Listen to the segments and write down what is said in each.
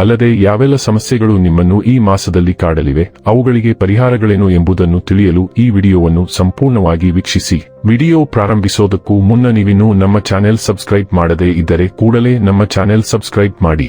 ಅಲ್ಲದೆ ಯಾವೆಲ್ಲ ಸಮಸ್ಯೆಗಳು ನಿಮ್ಮನ್ನು ಈ ಮಾಸದಲ್ಲಿ ಕಾಡಲಿವೆ, ಅವುಗಳಿಗೆ ಪರಿಹಾರಗಳೇನು ಎಂಬುದನ್ನು ತಿಳಿಯಲು ಈ ವಿಡಿಯೋವನ್ನು ಸಂಪೂರ್ಣವಾಗಿ ವೀಕ್ಷಿಸಿ. ವಿಡಿಯೋ ಪ್ರಾರಂಭಿಸೋದಕ್ಕೂ ಮುನ್ನ ನೀವಿನ್ನೂ ನಮ್ಮ ಚಾನೆಲ್ ಸಬ್ಸ್ಕ್ರೈಬ್ ಮಾಡದೇ ಇದ್ದರೆ ಕೂಡಲೇ ನಮ್ಮ ಚಾನೆಲ್ ಸಬ್ಸ್ಕ್ರೈಬ್ ಮಾಡಿ.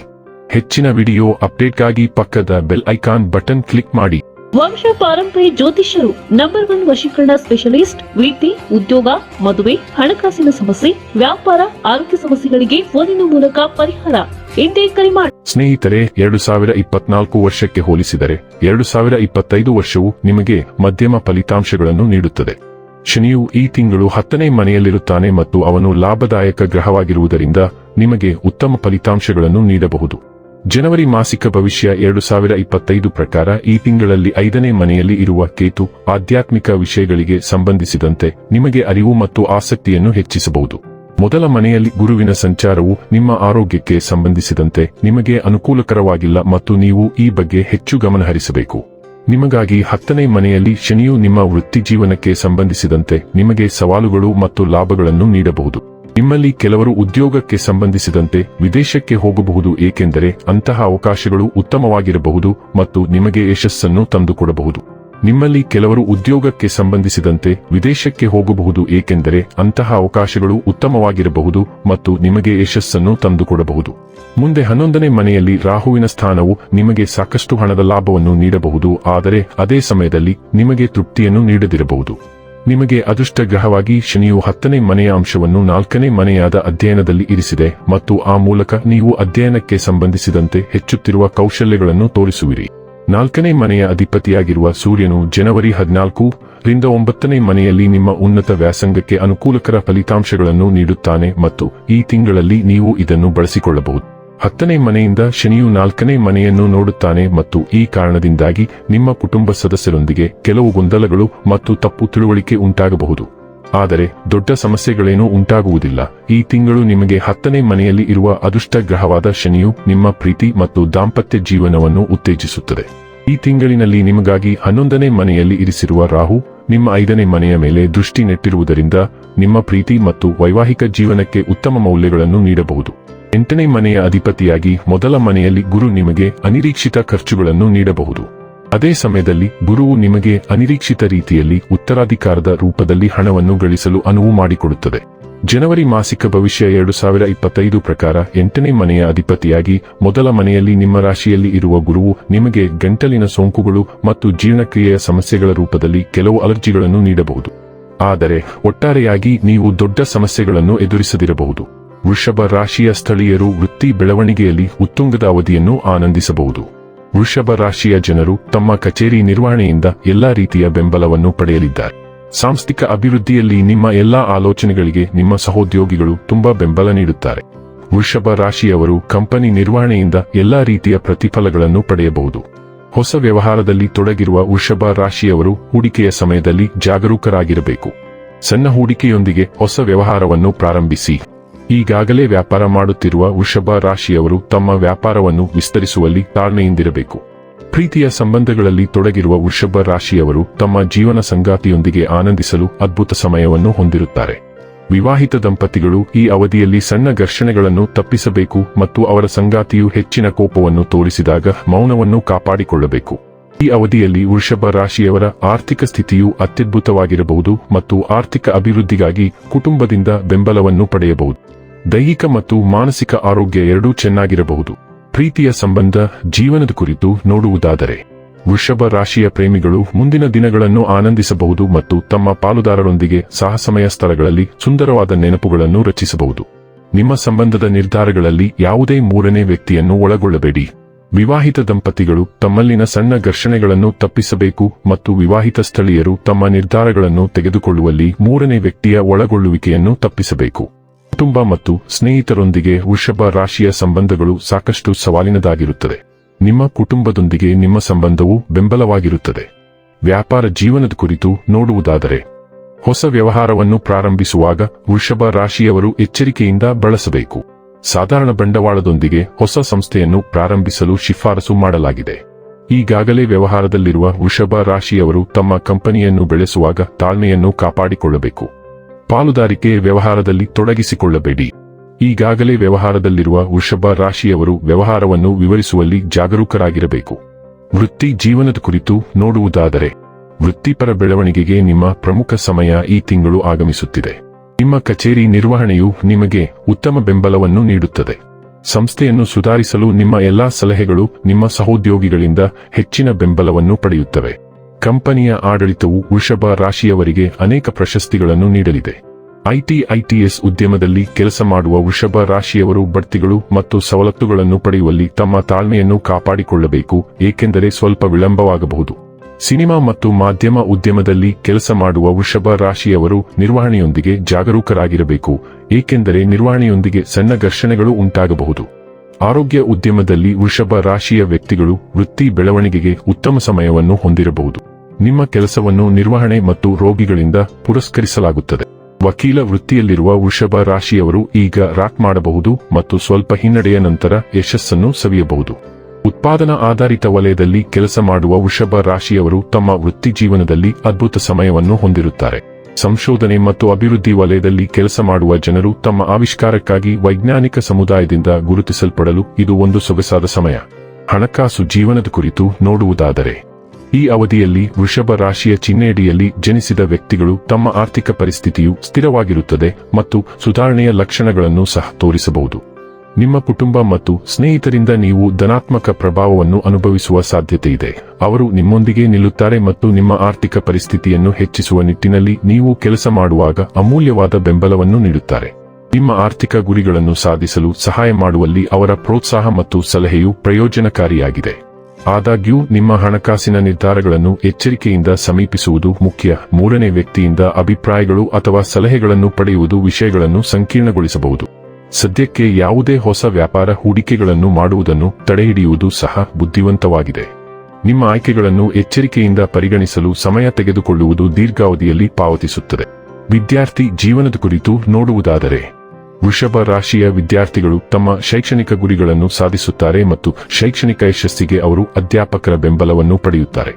ಹೆಚ್ಚಿನ ವಿಡಿಯೋ ಅಪ್ಡೇಟ್ಗಾಗಿ ಪಕ್ಕದ ಬೆಲ್ ಐಕಾನ್ ಬಟನ್ ಕ್ಲಿಕ್ ಮಾಡಿ. ವಂಶ ಪಾರಂಪರ್ಯ ಜ್ಯೋತಿಷ್ಯರು ನಂಬರ್ ಒನ್ ವಶೀಕರಣ ಸ್ಪೆಷಲಿಸ್ಟ್ ವಿದ್ಯೆ ಉದ್ಯೋಗ, ಮದುವೆ, ಹಣಕಾಸಿನ ಸಮಸ್ಯೆ, ವ್ಯಾಪಾರ, ಆರೋಗ್ಯ ಸಮಸ್ಯೆಗಳಿಗೆ ಫೋನಿನ ಮೂಲಕ ಪರಿಹಾರ. ಎಂದೇ ಕರೆ ಮಾಡಿ ಸ್ನೇಹಿತರೆ, ಎರಡು ಸಾವಿರ ಇಪ್ಪತ್ನಾಲ್ಕು ವರ್ಷಕ್ಕೆ ಹೋಲಿಸಿದರೆ ಎರಡು ಸಾವಿರ ಇಪ್ಪತ್ತೈದು ವರ್ಷವು ನಿಮಗೆ ಮಧ್ಯಮ ಫಲಿತಾಂಶಗಳನ್ನು ನೀಡುತ್ತದೆ. ಶನಿಯು ಈ ತಿಂಗಳು ಹತ್ತನೇ ಮನೆಯಲ್ಲಿರುತ್ತಾನೆ ಮತ್ತು ಅವನು ಲಾಭದಾಯಕ ಗ್ರಹವಾಗಿರುವುದರಿಂದ ನಿಮಗೆ ಉತ್ತಮ ಫಲಿತಾಂಶಗಳನ್ನು ನೀಡಬಹುದು. ಜನವರಿ ಮಾಸಿಕ ಭವಿಷ್ಯ ಎರಡು ಸಾವಿರ ಇಪ್ಪತ್ತೈದು ಪ್ರಕಾರ ಈ ತಿಂಗಳಲ್ಲಿ ಐದನೇ ಮನೆಯಲ್ಲಿ ಇರುವ ಕೇತು ಆಧ್ಯಾತ್ಮಿಕ ವಿಷಯಗಳಿಗೆ ಸಂಬಂಧಿಸಿದಂತೆ ನಿಮಗೆ ಅರಿವು ಮತ್ತು ಆಸಕ್ತಿಯನ್ನು ಹೆಚ್ಚಿಸಬಹುದು. ಮೊದಲ ಮನೆಯಲ್ಲಿ ಗುರುವಿನ ಸಂಚಾರವು ನಿಮ್ಮ ಆರೋಗ್ಯಕ್ಕೆ ಸಂಬಂಧಿಸಿದಂತೆ ನಿಮಗೆ ಅನುಕೂಲಕರವಾಗಿಲ್ಲ ಮತ್ತು ನೀವು ಈ ಬಗ್ಗೆ ಹೆಚ್ಚು ಗಮನಹರಿಸಬೇಕು ನಿಮಗಾಗಿ ಹತ್ತನೇ ಮನೆಯಲ್ಲಿ ಶನಿಯು ನಿಮ್ಮ ವೃತ್ತಿ ಜೀವನಕ್ಕೆ ಸಂಬಂಧಿಸಿದಂತೆ ನಿಮಗೆ ಸವಾಲುಗಳು ಮತ್ತು ಲಾಭಗಳನ್ನು ನೀಡಬಹುದು. ನಿಮ್ಮಲ್ಲಿ ಕೆಲವರು ಉದ್ಯೋಗಕ್ಕೆ ಸಂಬಂಧಿಸಿದಂತೆ ವಿದೇಶಕ್ಕೆ ಹೋಗಬಹುದು, ಏಕೆಂದರೆ ಅಂತಹ ಅವಕಾಶಗಳು ಉತ್ತಮವಾಗಿರಬಹುದು ಮತ್ತು ನಿಮಗೆ ಯಶಸ್ಸನ್ನು ತಂದುಕೊಡಬಹುದು. ನಿಮ್ಮಲ್ಲಿ ಕೆಲವರು ಉದ್ಯೋಗಕ್ಕೆ ಸಂಬಂಧಿಸಿದಂತೆ ವಿದೇಶಕ್ಕೆ ಹೋಗಬಹುದು, ಏಕೆಂದರೆ ಅಂತಹ ಅವಕಾಶಗಳು ಉತ್ತಮವಾಗಿರಬಹುದು ಮತ್ತು ನಿಮಗೆ ಯಶಸ್ಸನ್ನು ತಂದುಕೊಡಬಹುದು. ಮುಂದೆ ಹನ್ನೊಂದನೇ ಮನೆಯಲ್ಲಿ ರಾಹುವಿನ ಸ್ಥಾನವು ನಿಮಗೆ ಸಾಕಷ್ಟು ಹಣದ ಲಾಭವನ್ನು ನೀಡಬಹುದು, ಆದರೆ ಅದೇ ಸಮಯದಲ್ಲಿ ನಿಮಗೆ ತೃಪ್ತಿಯನ್ನು ನೀಡದಿರಬಹುದು. ನಿಮಗೆ ಅದೃಷ್ಟ ಗ್ರಹವಾಗಿ ಶನಿಯು ಹತ್ತನೇ ಮನೆಯ ಅಂಶವನ್ನು ನಾಲ್ಕನೇ ಮನೆಯಾದ ಅಧ್ಯಯನದಲ್ಲಿ ಇರಿಸಿದೆ ಮತ್ತು ಆ ಮೂಲಕ ನೀವು ಅಧ್ಯಯನಕ್ಕೆ ಸಂಬಂಧಿಸಿದಂತೆ ಹೆಚ್ಚುತ್ತಿರುವ ಕೌಶಲ್ಯಗಳನ್ನು ತೋರಿಸುವಿರಿ. ನಾಲ್ಕನೇ ಮನೆಯ ಅಧಿಪತಿಯಾಗಿರುವ ಸೂರ್ಯನು ಜನವರಿ ಹದಿನಾಲ್ಕು ರಿಂದ ಒಂಬತ್ತನೇ ಮನೆಯಲ್ಲಿ ನಿಮ್ಮ ಉನ್ನತ ವ್ಯಾಸಂಗಕ್ಕೆ ಅನುಕೂಲಕರ ಫಲಿತಾಂಶಗಳನ್ನು ನೀಡುತ್ತಾನೆ ಮತ್ತು ಈ ತಿಂಗಳಲ್ಲಿ ನೀವು ಇದನ್ನು ಬಳಸಿಕೊಳ್ಳಬಹುದು. ಹತ್ತನೇ ಮನೆಯಿಂದ ಶನಿಯು ನಾಲ್ಕನೇ ಮನೆಯನ್ನು ನೋಡುತ್ತಾನೆ ಮತ್ತು ಈ ಕಾರಣದಿಂದಾಗಿ ನಿಮ್ಮ ಕುಟುಂಬ ಸದಸ್ಯರೊಂದಿಗೆ ಕೆಲವು ಗೊಂದಲಗಳು ಮತ್ತು ತಪ್ಪು ತಿಳುವಳಿಕೆ ಉಂಟಾಗಬಹುದು. ಆದರೆ ದೊಡ್ಡ ಸಮಸ್ಯೆಗಳೇನೂ ಉಂಟಾಗುವುದಿಲ್ಲ. ಈ ತಿಂಗಳು ನಿಮಗೆ ಹತ್ತನೇ ಮನೆಯಲ್ಲಿ ಇರುವ ಅದೃಷ್ಟ ಗ್ರಹವಾದ ಶನಿಯು ನಿಮ್ಮ ಪ್ರೀತಿ ಮತ್ತು ದಾಂಪತ್ಯ ಜೀವನವನ್ನು ಉತ್ತೇಜಿಸುತ್ತದೆ. ಈ ತಿಂಗಳಿನಲ್ಲಿ ನಿಮಗಾಗಿ ಹನ್ನೊಂದನೇ ಮನೆಯಲ್ಲಿ ಇರಿಸಿರುವ ರಾಹು, ನಿಮ್ಮ ಐದನೇ ಮನೆಯ ಮೇಲೆ ದೃಷ್ಟಿ ನೆಟ್ಟಿರುವುದರಿಂದ ನಿಮ್ಮ ಪ್ರೀತಿ ಮತ್ತು ವೈವಾಹಿಕ ಜೀವನಕ್ಕೆ ಉತ್ತಮ ಮೌಲ್ಯಗಳನ್ನು ನೀಡಬಹುದು. ಎಂಟನೇ ಮನೆಯ ಅಧಿಪತಿಯಾಗಿ ಮೊದಲ ಮನೆಯಲ್ಲಿ ಗುರು ನಿಮಗೆ ಅನಿರೀಕ್ಷಿತ ಖರ್ಚುಗಳನ್ನು ನೀಡಬಹುದು. ಅದೇ ಸಮಯದಲ್ಲಿ ಗುರುವು ನಿಮಗೆ ಅನಿರೀಕ್ಷಿತ ರೀತಿಯಲ್ಲಿ ಉತ್ತರಾಧಿಕಾರದ ರೂಪದಲ್ಲಿ ಹಣವನ್ನು ಗಳಿಸಲು ಅನುವು ಮಾಡಿಕೊಡುತ್ತದೆ. ಜನವರಿ ಮಾಸಿಕ ಭವಿಷ್ಯ ಎರಡು ಸಾವಿರ ಇಪ್ಪತ್ತೈದು ಪ್ರಕಾರ ಎಂಟನೇ ಮನೆಯ ಅಧಿಪತಿಯಾಗಿ ಮೊದಲ ಮನೆಯಲ್ಲಿ ನಿಮ್ಮ ರಾಶಿಯಲ್ಲಿ ಇರುವ ಗುರುವು ನಿಮಗೆ ಗಂಟಲಿನ ಸೋಂಕುಗಳು ಮತ್ತು ಜೀರ್ಣಕ್ರಿಯೆಯ ಸಮಸ್ಯೆಗಳ ರೂಪದಲ್ಲಿ ಕೆಲವು ಅಲರ್ಜಿಗಳನ್ನು ನೀಡಬಹುದು. ಆದರೆ ಒಟ್ಟಾರೆಯಾಗಿ ನೀವು ದೊಡ್ಡ ಸಮಸ್ಯೆಗಳನ್ನು ಎದುರಿಸದಿರಬಹುದು. ವೃಷಭ ರಾಶಿಯ ಸ್ಥಳೀಯರು ವೃತ್ತಿ ಬೆಳವಣಿಗೆಯಲ್ಲಿ ಉತ್ತುಂಗದ ಅವಧಿಯನ್ನು ಆನಂದಿಸಬಹುದು. ವೃಷಭ ರಾಶಿಯ ಜನರು ತಮ್ಮ ಕಚೇರಿ ನಿರ್ವಹಣೆಯಿಂದ ಎಲ್ಲಾ ರೀತಿಯ ಬೆಂಬಲವನ್ನು ಪಡೆಯಲಿದ್ದಾರೆ. ಸಾಂಸ್ಥಿಕ ಅಭಿವೃದ್ಧಿಯಲ್ಲಿ ನಿಮ್ಮ ಎಲ್ಲಾ ಆಲೋಚನೆಗಳಿಗೆ ನಿಮ್ಮ ಸಹೋದ್ಯೋಗಿಗಳು ತುಂಬಾ ಬೆಂಬಲ ನೀಡುತ್ತಾರೆ. ವೃಷಭ ರಾಶಿಯವರು ಕಂಪನಿ ನಿರ್ವಹಣೆಯಿಂದ ಎಲ್ಲಾ ರೀತಿಯ ಪ್ರತಿಫಲಗಳನ್ನು ಪಡೆಯಬಹುದು. ಹೊಸ ವ್ಯವಹಾರದಲ್ಲಿ ತೊಡಗಿರುವ ವೃಷಭ ರಾಶಿಯವರು ಹೂಡಿಕೆಯ ಸಮಯದಲ್ಲಿ ಜಾಗರೂಕರಾಗಿರಬೇಕು. ಸಣ್ಣ ಹೂಡಿಕೆಯೊಂದಿಗೆ ಹೊಸ ವ್ಯವಹಾರವನ್ನು ಪ್ರಾರಂಭಿಸಿ. ಈಗಾಗಲೇ ವ್ಯಾಪಾರ ಮಾಡುತ್ತಿರುವ ವೃಷಭ ರಾಶಿಯವರು ತಮ್ಮ ವ್ಯಾಪಾರವನ್ನು ವಿಸ್ತರಿಸುವಲ್ಲಿ ತಾಳ್ಮೆಯಿಂದಿರಬೇಕು. ಪ್ರೀತಿಯ ಸಂಬಂಧಗಳಲ್ಲಿ ತೊಡಗಿರುವ ವೃಷಭ ರಾಶಿಯವರು ತಮ್ಮ ಜೀವನ ಸಂಗಾತಿಯೊಂದಿಗೆ ಆನಂದಿಸಲು ಅದ್ಭುತ ಸಮಯವನ್ನು ಹೊಂದಿರುತ್ತಾರೆ. ವಿವಾಹಿತ ದಂಪತಿಗಳು ಈ ಅವಧಿಯಲ್ಲಿ ಸಣ್ಣ ಘರ್ಷಣೆಗಳನ್ನು ತಪ್ಪಿಸಬೇಕು ಮತ್ತು ಅವರ ಸಂಗಾತಿಯು ಹೆಚ್ಚಿನ ಕೋಪವನ್ನು ತೋರಿಸಿದಾಗ ಮೌನವನ್ನು ಕಾಪಾಡಿಕೊಳ್ಳಬೇಕು. ಈ ಅವಧಿಯಲ್ಲಿ ವೃಷಭ ರಾಶಿಯವರ ಆರ್ಥಿಕ ಸ್ಥಿತಿಯು ಅತ್ಯದ್ಭುತವಾಗಿರಬಹುದು ಮತ್ತು ಆರ್ಥಿಕ ಅಭಿವೃದ್ಧಿಗಾಗಿ ಕುಟುಂಬದಿಂದ ಬೆಂಬಲವನ್ನು ಪಡೆಯಬಹುದು. ದೈಹಿಕ ಮತ್ತು ಮಾನಸಿಕ ಆರೋಗ್ಯ ಎರಡೂ ಚೆನ್ನಾಗಿರಬಹುದು. ಪ್ರೀತಿಯ ಸಂಬಂಧ, ಜೀವನದ ಕುರಿತು ನೋಡುವುದಾದರೆ, ವೃಷಭ ರಾಶಿಯ ಪ್ರೇಮಿಗಳು ಮುಂದಿನ ದಿನಗಳನ್ನು ಆನಂದಿಸಬಹುದು ಮತ್ತು ತಮ್ಮ ಪಾಲುದಾರರೊಂದಿಗೆ ಸಾಹಸಮಯ ಸ್ಥಳಗಳಲ್ಲಿ ಸುಂದರವಾದ ನೆನಪುಗಳನ್ನು ರಚಿಸಬಹುದು. ನಿಮ್ಮ ಸಂಬಂಧದ ನಿರ್ಧಾರಗಳಲ್ಲಿ ಯಾವುದೇ ಮೂರನೇ ವ್ಯಕ್ತಿಯನ್ನು ಒಳಗೊಳ್ಳಬೇಡಿ. ವಿವಾಹಿತ ದಂಪತಿಗಳು ತಮ್ಮಲ್ಲಿನ ಸಣ್ಣ ಘರ್ಷಣೆಗಳನ್ನು ತಪ್ಪಿಸಬೇಕು ಮತ್ತು ವಿವಾಹಿತ ಸ್ಥಳೀಯರು ತಮ್ಮ ನಿರ್ಧಾರಗಳನ್ನು ತೆಗೆದುಕೊಳ್ಳುವಲ್ಲಿ ಮೂರನೇ ವ್ಯಕ್ತಿಯ ಒಳಗೊಳ್ಳುವಿಕೆಯನ್ನು ತಪ್ಪಿಸಬೇಕು. ಕುಟುಂಬ ಮತ್ತು ಸ್ನೇಹಿತರೊಂದಿಗೆ ವೃಷಭ ರಾಶಿಯ ಸಂಬಂಧಗಳು ಸಾಕಷ್ಟು ಸವಾಲಿನದಾಗಿರುತ್ತದೆ ನಿಮ್ಮ ಕುಟುಂಬದೊಂದಿಗೆ ನಿಮ್ಮ ಸಂಬಂಧವು ಬೆಂಬಲವಾಗಿರುತ್ತದೆ. ವ್ಯಾಪಾರ ಜೀವನದ ಕುರಿತು ನೋಡುವುದಾದರೆ, ಹೊಸ ವ್ಯವಹಾರವನ್ನು ಪ್ರಾರಂಭಿಸುವಾಗ ವೃಷಭ ರಾಶಿಯವರು ಎಚ್ಚರಿಕೆಯಿಂದ ಬಳಸಬೇಕು. ಸಾಧಾರಣ ಬಂಡವಾಳದೊಂದಿಗೆ ಹೊಸ ಸಂಸ್ಥೆಯನ್ನು ಪ್ರಾರಂಭಿಸಲು ಶಿಫಾರಸು ಮಾಡಲಾಗಿದೆ. ಈಗಾಗಲೇ ವ್ಯವಹಾರದಲ್ಲಿರುವ ವೃಷಭ ರಾಶಿಯವರು ತಮ್ಮ ಕಂಪನಿಯನ್ನು ಬೆಳೆಸುವಾಗ ತಾಳ್ಮೆಯನ್ನು ಕಾಪಾಡಿಕೊಳ್ಳಬೇಕು. ಪಾಲುದಾರಿಕೆ ವ್ಯವಹಾರದಲ್ಲಿ ತೊಡಗಿಸಿಕೊಳ್ಳಬೇಡಿ. ಈಗಾಗಲೇ ವ್ಯವಹಾರದಲ್ಲಿರುವ ವೃಷಭ ರಾಶಿಯವರು ವ್ಯವಹಾರವನ್ನು ವಿವರಿಸುವಲ್ಲಿ ಜಾಗರೂಕರಾಗಿರಬೇಕು. ವೃತ್ತಿ ಜೀವನದ ಕುರಿತು ನೋಡುವುದಾದರೆ, ವೃತ್ತಿಪರ ಬೆಳವಣಿಗೆಗೆ ನಿಮ್ಮ ಪ್ರಮುಖ ಸಮಯ ಈ ತಿಂಗಳು ಆಗಮಿಸುತ್ತಿದೆ. ನಿಮ್ಮ ಕಚೇರಿ ನಿರ್ವಹಣೆಯು ನಿಮಗೆ ಉತ್ತಮ ಬೆಂಬಲವನ್ನು ನೀಡುತ್ತದೆ. ಸಂಸ್ಥೆಯನ್ನು ಸುಧಾರಿಸಲು ನಿಮ್ಮ ಎಲ್ಲಾ ಸಲಹೆಗಳು ನಿಮ್ಮ ಸಹೋದ್ಯೋಗಿಗಳಿಂದ ಹೆಚ್ಚಿನ ಬೆಂಬಲವನ್ನು ಪಡೆಯುತ್ತವೆ. ಕಂಪನಿಯ ಆಡಳಿತವು ವೃಷಭ ರಾಶಿಯವರಿಗೆ ಅನೇಕ ಪ್ರಶಸ್ತಿಗಳನ್ನು ನೀಡಲಿದೆ. ಐಟಿ ಐಟಿಎಸ್ ಉದ್ಯಮದಲ್ಲಿ ಕೆಲಸ ಮಾಡುವ ವೃಷಭ ರಾಶಿಯವರು ಬಡ್ತಿಗಳು ಮತ್ತು ಸವಲತ್ತುಗಳನ್ನು ಪಡೆಯುವಲ್ಲಿ ತಮ್ಮ ತಾಳ್ಮೆಯನ್ನು ಕಾಪಾಡಿಕೊಳ್ಳಬೇಕು, ಏಕೆಂದರೆ ಸ್ವಲ್ಪ ವಿಳಂಬವಾಗಬಹುದು. ಸಿನಿಮಾ ಮತ್ತು ಮಾಧ್ಯಮ ಉದ್ಯಮದಲ್ಲಿ ಕೆಲಸ ಮಾಡುವ ವೃಷಭ ರಾಶಿಯವರು ನಿರ್ವಹಣೆಯೊಂದಿಗೆ ಜಾಗರೂಕರಾಗಿರಬೇಕು, ಏಕೆಂದರೆ ನಿರ್ವಹಣೆಯೊಂದಿಗೆ ಸಣ್ಣ ಘರ್ಷಣೆಗಳು ಉಂಟಾಗಬಹುದು. ಆರೋಗ್ಯ ಉದ್ಯಮದಲ್ಲಿ ವೃಷಭ ರಾಶಿಯ ವ್ಯಕ್ತಿಗಳು ವೃತ್ತಿ ಬೆಳವಣಿಗೆಗೆ ಉತ್ತಮ ಸಮಯವನ್ನು ಹೊಂದಿರಬಹುದು. ನಿಮ್ಮ ಕೆಲಸವನ್ನು ನಿರ್ವಹಣೆ ಮತ್ತು ರೋಗಿಗಳಿಂದ ಪುರಸ್ಕರಿಸಲಾಗುತ್ತದೆ. ವಕೀಲ ವೃತ್ತಿಯಲ್ಲಿರುವ ವೃಷಭ ರಾಶಿಯವರು ಈಗ ರಾಕ್ ಮಾಡಬಹುದು ಮತ್ತು ಸ್ವಲ್ಪ ಹಿನ್ನಡೆಯ ನಂತರ ಯಶಸ್ಸನ್ನು ಸವಿಯಬಹುದು. ಉತ್ಪಾದನಾ ಆಧಾರಿತ ವಲಯದಲ್ಲಿ ಕೆಲಸ ಮಾಡುವ ವೃಷಭ ರಾಶಿಯವರು ತಮ್ಮ ವೃತ್ತಿ ಜೀವನದಲ್ಲಿ ಅದ್ಭುತ ಸಮಯವನ್ನು ಹೊಂದಿರುತ್ತಾರೆ. ಸಂಶೋಧನೆ ಮತ್ತು ಅಭಿವೃದ್ಧಿ ವಲಯದಲ್ಲಿ ಕೆಲಸ ಮಾಡುವ ಜನರು ತಮ್ಮ ಆವಿಷ್ಕಾರಕ್ಕಾಗಿ ವೈಜ್ಞಾನಿಕ ಸಮುದಾಯದಿಂದ ಗುರುತಿಸಲ್ಪಡಲು ಇದು ಒಂದು ಸೊಗಸಾದ ಸಮಯ. ಹಣಕಾಸು ಜೀವನದ ಕುರಿತು ನೋಡುವುದಾದರೆ ಈ ಅವಧಿಯಲ್ಲಿ ವೃಷಭ ರಾಶಿಯ ಚಿಹ್ನೆಯಡಿಯಲ್ಲಿ ಜನಿಸಿದ ವ್ಯಕ್ತಿಗಳು ತಮ್ಮ ಆರ್ಥಿಕ ಪರಿಸ್ಥಿತಿಯು ಸ್ಥಿರವಾಗಿರುತ್ತದೆ ಮತ್ತು ಸುಧಾರಣೆಯ ಲಕ್ಷಣಗಳನ್ನು ಸಹ ತೋರಿಸಬಹುದು. ನಿಮ್ಮ ಕುಟುಂಬ ಮತ್ತು ಸ್ನೇಹಿತರಿಂದ ನೀವು ಧನಾತ್ಮಕ ಪ್ರಭಾವವನ್ನು ಅನುಭವಿಸುವ ಸಾಧ್ಯತೆಯಿದೆ ಅವರು ನಿಮ್ಮೊಂದಿಗೆ ನಿಲ್ಲುತ್ತಾರೆ ಮತ್ತು ನಿಮ್ಮ ಆರ್ಥಿಕ ಪರಿಸ್ಥಿತಿಯನ್ನು ಹೆಚ್ಚಿಸುವ ನಿಟ್ಟಿನಲ್ಲಿ ನೀವು ಕೆಲಸ ಮಾಡುವಾಗ ಅಮೂಲ್ಯವಾದ ಬೆಂಬಲವನ್ನು ನೀಡುತ್ತಾರೆ. ನಿಮ್ಮ ಆರ್ಥಿಕ ಗುರಿಗಳನ್ನು ಸಾಧಿಸಲು ಸಹಾಯ ಮಾಡುವಲ್ಲಿ ಅವರ ಪ್ರೋತ್ಸಾಹ ಮತ್ತು ಸಲಹೆಯು ಪ್ರಯೋಜನಕಾರಿಯಾಗಿದೆ. ಆದಾಗ್ಯೂ, ನಿಮ್ಮ ಹಣಕಾಸಿನ ನಿರ್ಧಾರಗಳನ್ನು ಎಚ್ಚರಿಕೆಯಿಂದ ಸಮೀಪಿಸುವುದು ಮುಖ್ಯ. ಮೂರನೇ ವ್ಯಕ್ತಿಯಿಂದ ಅಭಿಪ್ರಾಯಗಳು ಅಥವಾ ಸಲಹೆಗಳನ್ನು ಪಡೆಯುವುದು ವಿಷಯಗಳನ್ನು ಸಂಕೀರ್ಣಗೊಳಿಸಬಹುದು. ಸದ್ಯಕ್ಕೆ ಯಾವುದೇ ಹೊಸ ವ್ಯಾಪಾರ ಹೂಡಿಕೆಗಳನ್ನು ಮಾಡುವುದನ್ನು ತಡೆಹಿಡಿಯುವುದು ಸಹ ಬುದ್ಧಿವಂತವಾಗಿದೆ. ನಿಮ್ಮ ಆಯ್ಕೆಗಳನ್ನು ಎಚ್ಚರಿಕೆಯಿಂದ ಪರಿಗಣಿಸಲು ಸಮಯ ತೆಗೆದುಕೊಳ್ಳುವುದು ದೀರ್ಘಾವಧಿಯಲ್ಲಿ ಪಾವತಿಸುತ್ತದೆ. ವಿದ್ಯಾರ್ಥಿ ಜೀವನದ ಕುರಿತು ನೋಡುವುದಾದರೆ ವೃಷಭ ರಾಶಿಯ ವಿದ್ಯಾರ್ಥಿಗಳು ತಮ್ಮ ಶೈಕ್ಷಣಿಕ ಗುರಿಗಳನ್ನು ಸಾಧಿಸುತ್ತಾರೆ ಮತ್ತು ಶೈಕ್ಷಣಿಕ ಯಶಸ್ಸಿಗೆ ಅವರು ಅಧ್ಯಾಪಕರ ಬೆಂಬಲವನ್ನು ಪಡೆಯುತ್ತಾರೆ.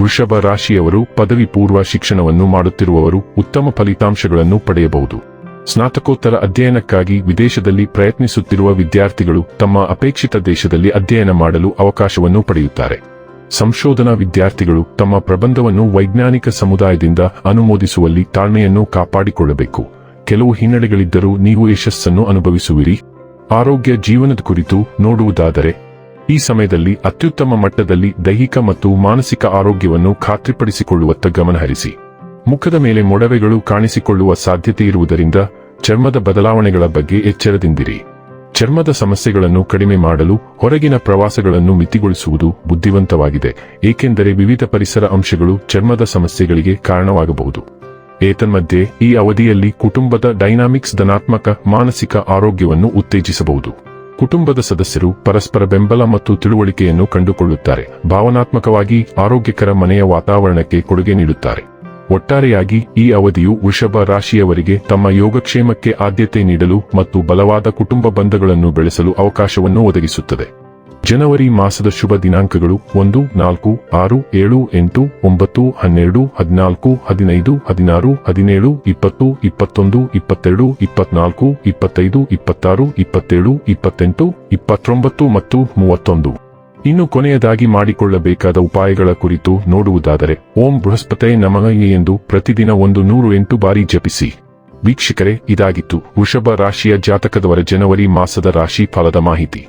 ವೃಷಭ ರಾಶಿಯವರು ಪದವಿ ಪೂರ್ವ ಶಿಕ್ಷಣವನ್ನು ಮಾಡುತ್ತಿರುವವರು ಉತ್ತಮ ಫಲಿತಾಂಶಗಳನ್ನು ಪಡೆಯಬಹುದು. ಸ್ನಾತಕೋತ್ತರ ಅಧ್ಯಯನಕ್ಕಾಗಿ ವಿದೇಶದಲ್ಲಿ ಪ್ರಯತ್ನಿಸುತ್ತಿರುವ ವಿದ್ಯಾರ್ಥಿಗಳು ತಮ್ಮ ಅಪೇಕ್ಷಿತ ದೇಶದಲ್ಲಿ ಅಧ್ಯಯನ ಮಾಡಲು ಅವಕಾಶವನ್ನು ಪಡೆಯುತ್ತಾರೆ. ಸಂಶೋಧನಾ ವಿದ್ಯಾರ್ಥಿಗಳು ತಮ್ಮ ಪ್ರಬಂಧವನ್ನು ವೈಜ್ಞಾನಿಕ ಸಮುದಾಯದಿಂದ ಅನುಮೋದಿಸುವಲ್ಲಿ ತಾಳ್ಮೆಯನ್ನು ಕಾಪಾಡಿಕೊಳ್ಳಬೇಕು. ಕೆಲವು ಹಿನ್ನಡೆಗಳಿದ್ದರೂ ನೀವು ಯಶಸ್ಸನ್ನು ಅನುಭವಿಸುವಿರಿ. ಆರೋಗ್ಯ ಜೀವನದ ಕುರಿತು ನೋಡುವುದಾದರೆ, ಈ ಸಮಯದಲ್ಲಿ ಅತ್ಯುತ್ತಮ ಮಟ್ಟದಲ್ಲಿ ದೈಹಿಕ ಮತ್ತು ಮಾನಸಿಕ ಆರೋಗ್ಯವನ್ನು ಖಾತ್ರಿಪಡಿಸಿಕೊಳ್ಳುವತ್ತ ಗಮನಹರಿಸಿ. ಮುಖದ ಮೇಲೆ ಮೊಡವೆಗಳು ಕಾಣಿಸಿಕೊಳ್ಳುವ ಸಾಧ್ಯತೆ ಇರುವುದರಿಂದ ಚರ್ಮದ ಬದಲಾವಣೆಗಳ ಬಗ್ಗೆ ಎಚ್ಚರದಿಂದಿರಿ. ಚರ್ಮದ ಸಮಸ್ಯೆಗಳನ್ನು ಕಡಿಮೆ ಮಾಡಲು ಹೊರಗಿನ ಪ್ರವಾಸಗಳನ್ನು ಮಿತಿಗೊಳಿಸುವುದು ಬುದ್ಧಿವಂತವಾಗಿದೆ, ಏಕೆಂದರೆ ವಿವಿಧ ಪರಿಸರ ಅಂಶಗಳು ಚರ್ಮದ ಸಮಸ್ಯೆಗಳಿಗೆ ಕಾರಣವಾಗಬಹುದು. ಏತನ್ಮಧ್ಯೆ ಈ ಅವಧಿಯಲ್ಲಿ ಕುಟುಂಬದ ಡೈನಾಮಿಕ್ಸ್ ಧನಾತ್ಮಕ ಮಾನಸಿಕ ಆರೋಗ್ಯವನ್ನು ಉತ್ತೇಜಿಸಬಹುದು. ಕುಟುಂಬದ ಸದಸ್ಯರು ಪರಸ್ಪರ ಬೆಂಬಲ ಮತ್ತು ತಿಳುವಳಿಕೆಯನ್ನು ಕಂಡುಕೊಳ್ಳುತ್ತಾರೆ. ಭಾವನಾತ್ಮಕವಾಗಿ ಆರೋಗ್ಯಕರ ಮನೆಯ ವಾತಾವರಣಕ್ಕೆ ಕೊಡುಗೆ ನೀಡುತ್ತಾರೆ. ಒಟ್ಟಾರೆಯಾಗಿ ಈ ಅವಧಿಯು ವೃಷಭ ರಾಶಿಯವರಿಗೆ ತಮ್ಮ ಯೋಗಕ್ಷೇಮಕ್ಕೆ ಆದ್ಯತೆ ನೀಡಲು ಮತ್ತು ಬಲವಾದ ಕುಟುಂಬ ಬಂಧಗಳನ್ನು ಬೆಳೆಸಲು ಅವಕಾಶವನ್ನು ಒದಗಿಸುತ್ತದೆ. ಜನವರಿ ಮಾಸದ ಶುಭ ದಿನಾಂಕಗಳು ಒಂದು, ನಾಲ್ಕು, ಆರು, ಏಳು, ಎಂಟು, ಒಂಬತ್ತು, ಹನ್ನೆರಡು, ಹದಿನಾಲ್ಕು, ಹದಿನೈದು, ಹದಿನಾರು, ಹದಿನೇಳು, ಇಪ್ಪತ್ತು, ಇಪ್ಪತ್ತೊಂದು, ಇಪ್ಪತ್ತೆರಡು, ಇಪ್ಪತ್ನಾಲ್ಕು, ಇಪ್ಪತ್ತೈದು, ಇಪ್ಪತ್ತಾರು, ಇಪ್ಪತ್ತೇಳು, ಇಪ್ಪತ್ತೆಂಟು, ಇಪ್ಪತ್ತೊಂಬತ್ತು ಮತ್ತು ಮೂವತ್ತೊಂದು. ಇನ್ನು ಕೊನೆಯದಾಗಿ ಮಾಡಿಕೊಳ್ಳಬೇಕಾದ ಉಪಾಯಗಳ ಕುರಿತು ನೋಡುವುದಾದರೆ, ಓಂ ಬೃಹಸ್ಪತೆ ನಮಃ ಎಂದು ಪ್ರತಿದಿನ ಒಂದು ನೂರು ಎಂಟು ಬಾರಿ ಜಪಿಸಿ. ವೀಕ್ಷಕರೇ, ಇದಾಗಿತ್ತು. ವೃಷಭ ರಾಶಿಯ ಜಾತಕದವರ ಜನವರಿ ಮಾಸದ ರಾಶಿ ಫಲದ ಮಾಹಿತಿ.